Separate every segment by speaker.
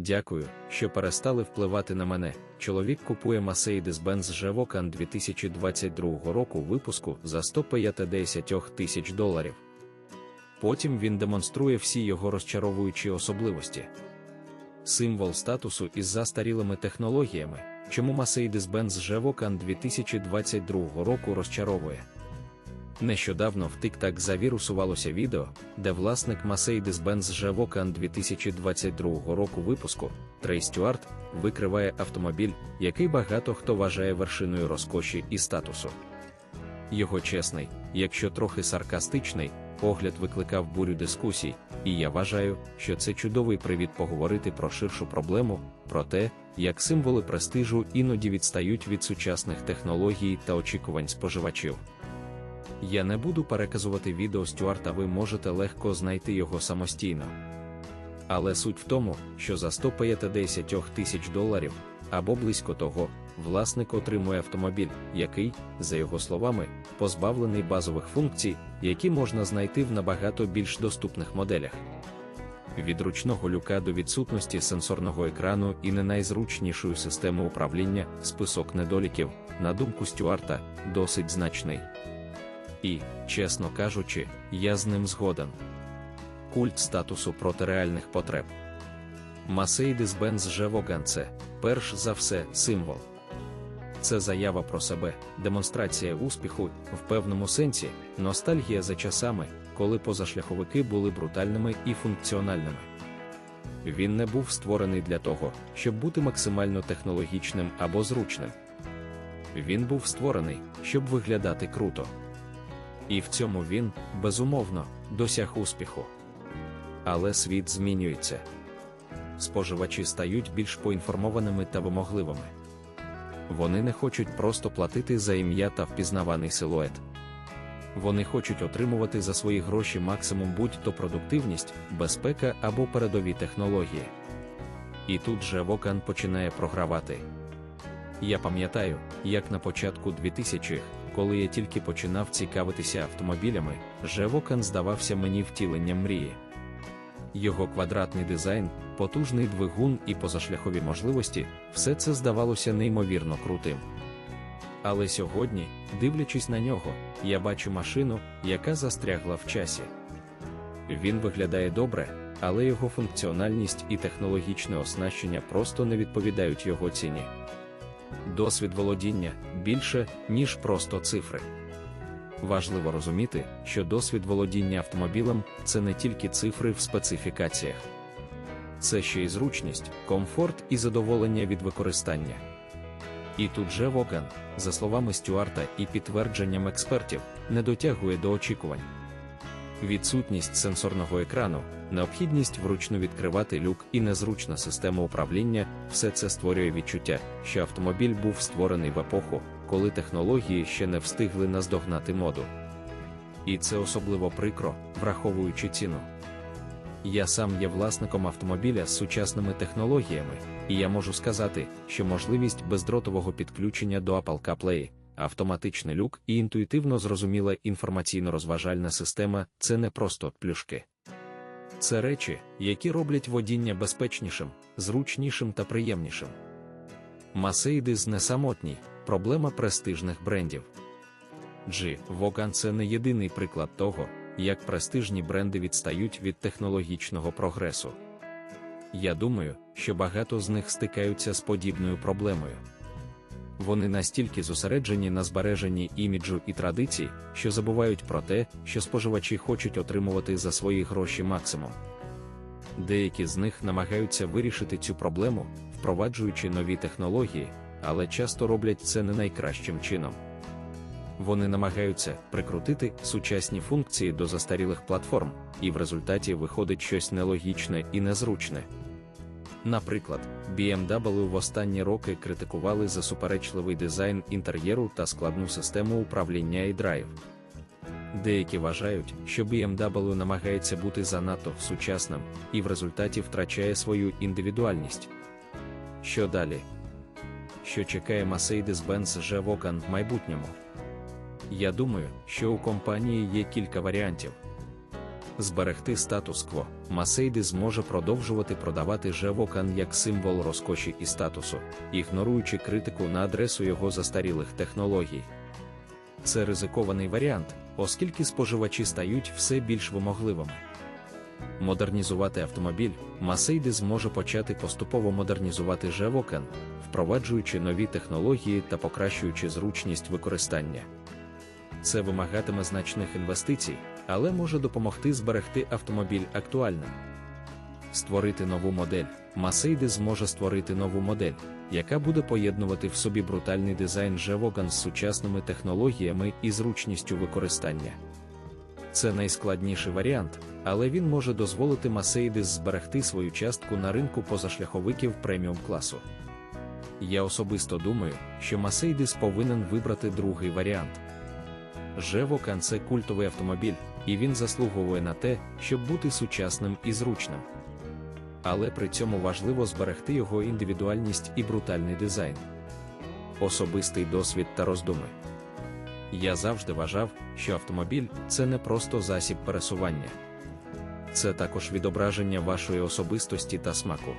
Speaker 1: Дякую, що перестали впливати на мене. Чоловік купує Mercedes-Benz G-Wagon 2022 року випуску за 150 тисяч доларів. Потім він демонструє всі його розчаровуючі особливості. Символ статусу із застарілими технологіями, чому Mercedes-Benz G-Wagon 2022 року розчаровує. Нещодавно в TikTok завірусувалося відео, де власник Mercedes-Benz G-Wagon 2022 року випуску Трей Стюарт викриває автомобіль, який багато хто вважає вершиною розкоші і статусу. Його чесний, якщо трохи саркастичний, погляд викликав бурю дискусій, і я вважаю, що це чудовий привід поговорити про ширшу проблему, про те, як символи престижу іноді відстають від сучасних технологій та очікувань споживачів. Я не буду переказувати відео Стюарта, ви можете легко знайти його самостійно. Але суть в тому, що за 150 тисяч доларів або близько того, власник отримує автомобіль, який, за його словами, позбавлений базових функцій, які можна знайти в набагато більш доступних моделях. Від ручного люка до відсутності сенсорного екрану і не найзручнішої системи управління список недоліків, на думку Стюарта, досить значний. І, чесно кажучи, я з ним згоден. Культ статусу проти реальних потреб. Mercedes-Benz G-Wagon – це, перш за все, символ. Це заява про себе, демонстрація успіху, в певному сенсі, ностальгія за часами, коли позашляховики були брутальними і функціональними. Він не був створений для того, щоб бути максимально технологічним або зручним. Він був створений, щоб виглядати круто. І в цьому він, безумовно, досяг успіху. Але світ змінюється. Споживачі стають більш поінформованими та вимогливими. Вони не хочуть просто платити за ім'я та впізнаваний силует. Вони хочуть отримувати за свої гроші максимум будь-то продуктивність, безпека або передові технології. І тут же Вокан починає програвати. Я пам'ятаю, як на початку 2000-х, коли я тільки починав цікавитися автомобілями, Жевокан здавався мені втіленням мрії. Його квадратний дизайн, потужний двигун і позашляхові можливості все це здавалося неймовірно крутим. Але сьогодні, дивлячись на нього, я бачу машину, яка застрягла в часі. Він виглядає добре, але його функціональність і технологічне оснащення просто не відповідають його ціні. Досвід володіння більше, ніж просто цифри. Важливо розуміти, що досвід володіння автомобілем це не тільки цифри в специфікаціях, це ще й зручність, комфорт і задоволення від використання. І тут же Воган, за словами Стюарта і підтвердженням експертів, не дотягує до очікувань. Відсутність сенсорного екрану, необхідність вручну відкривати люк і незручна система управління все це створює відчуття, що автомобіль був створений в епоху, коли технології ще не встигли наздогнати моду. І це особливо прикро, враховуючи ціну. Я сам є власником автомобіля з сучасними технологіями, і я можу сказати, що можливість бездротового підключення до Apple CarPlay, автоматичний люк і інтуїтивно зрозуміла інформаційно-розважальна система це не просто плюшки. Це речі, які роблять водіння безпечнішим, зручнішим та приємнішим. Mercedes не самотній, проблема престижних брендів. G. Vogan – це не єдиний приклад того, як престижні бренди відстають від технологічного прогресу. Я думаю, що багато з них стикаються з подібною проблемою. Вони настільки зосереджені на збереженні іміджу і традицій, що забувають про те, що споживачі хочуть отримувати за свої гроші максимум. Деякі з них намагаються вирішити цю проблему, впроваджуючи нові технології, але часто роблять це не найкращим чином. Вони намагаються прикрутити сучасні функції до застарілих платформ, і в результаті виходить щось нелогічне і незручне. Наприклад, BMW в останні роки критикували за суперечливий дизайн інтер'єру та складну систему управління і драйв. Деякі вважають, що BMW намагається бути занадто сучасним і в результаті втрачає свою індивідуальність. Що далі? Що чекає Mercedes-Benz G-Wagon в майбутньому? Я думаю, що у компанії є кілька варіантів. Зберегти статус-кво, Масейди зможе продовжувати продавати Жевокан як символ розкоші і статусу, ігноруючи критику на адресу його застарілих технологій. Це ризикований варіант, оскільки споживачі стають все більш вимогливими. Модернізувати автомобіль Масейди зможе почати поступово модернізувати Жевокен, впроваджуючи нові технології та покращуючи зручність використання. Це вимагатиме значних інвестицій, але може допомогти зберегти автомобіль актуальним. Створити нову модель. Масейди зможе створити нову модель, яка буде поєднувати в собі брутальний дизайн Жевоган з сучасними технологіями і зручністю використання. Це найскладніший варіант, але він може дозволити Масейдис зберегти свою частку на ринку позашляховиків преміум класу. Я особисто думаю, що Масейдис повинен вибрати другий варіант. Жевокан це культовий автомобіль, і він заслуговує на те, щоб бути сучасним і зручним. Але при цьому важливо зберегти його індивідуальність і брутальний дизайн. Особистий досвід та роздуми. Я завжди вважав, що автомобіль це не просто засіб пересування, це також відображення вашої особистості та смаку.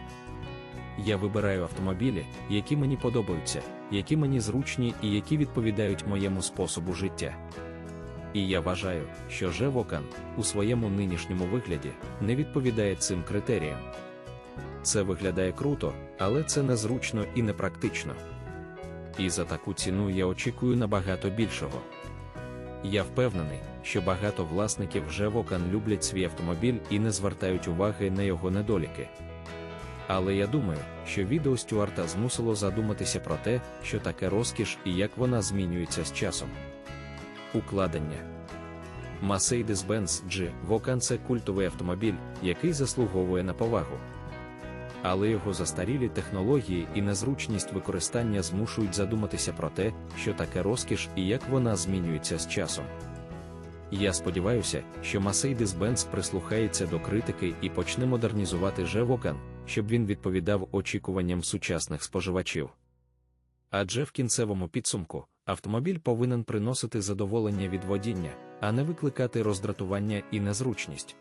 Speaker 1: Я вибираю автомобілі, які мені подобаються, які мені зручні і які відповідають моєму способу життя. І я вважаю, що Жевокан у своєму нинішньому вигляді не відповідає цим критеріям. Це виглядає круто, але це незручно і непрактично. І за таку ціну я очікую набагато більшого. Я впевнений, що багато власників Жевокан люблять свій автомобіль і не звертають уваги на його недоліки. Але я думаю, що відео Стюарта змусило задуматися про те, що таке розкіш і як вона змінюється з часом. Укладення Mercedes-Benz G Vocan – це культовий автомобіль, який заслуговує на повагу. Але його застарілі технології і незручність використання змушують задуматися про те, що таке розкіш і як вона змінюється з часом. Я сподіваюся, що Mercedes-Benz прислухається до критики і почне модернізувати Жевокан, щоб він відповідав очікуванням сучасних споживачів. Адже в кінцевому підсумку автомобіль повинен приносити задоволення від водіння, а не викликати роздратування і незручність.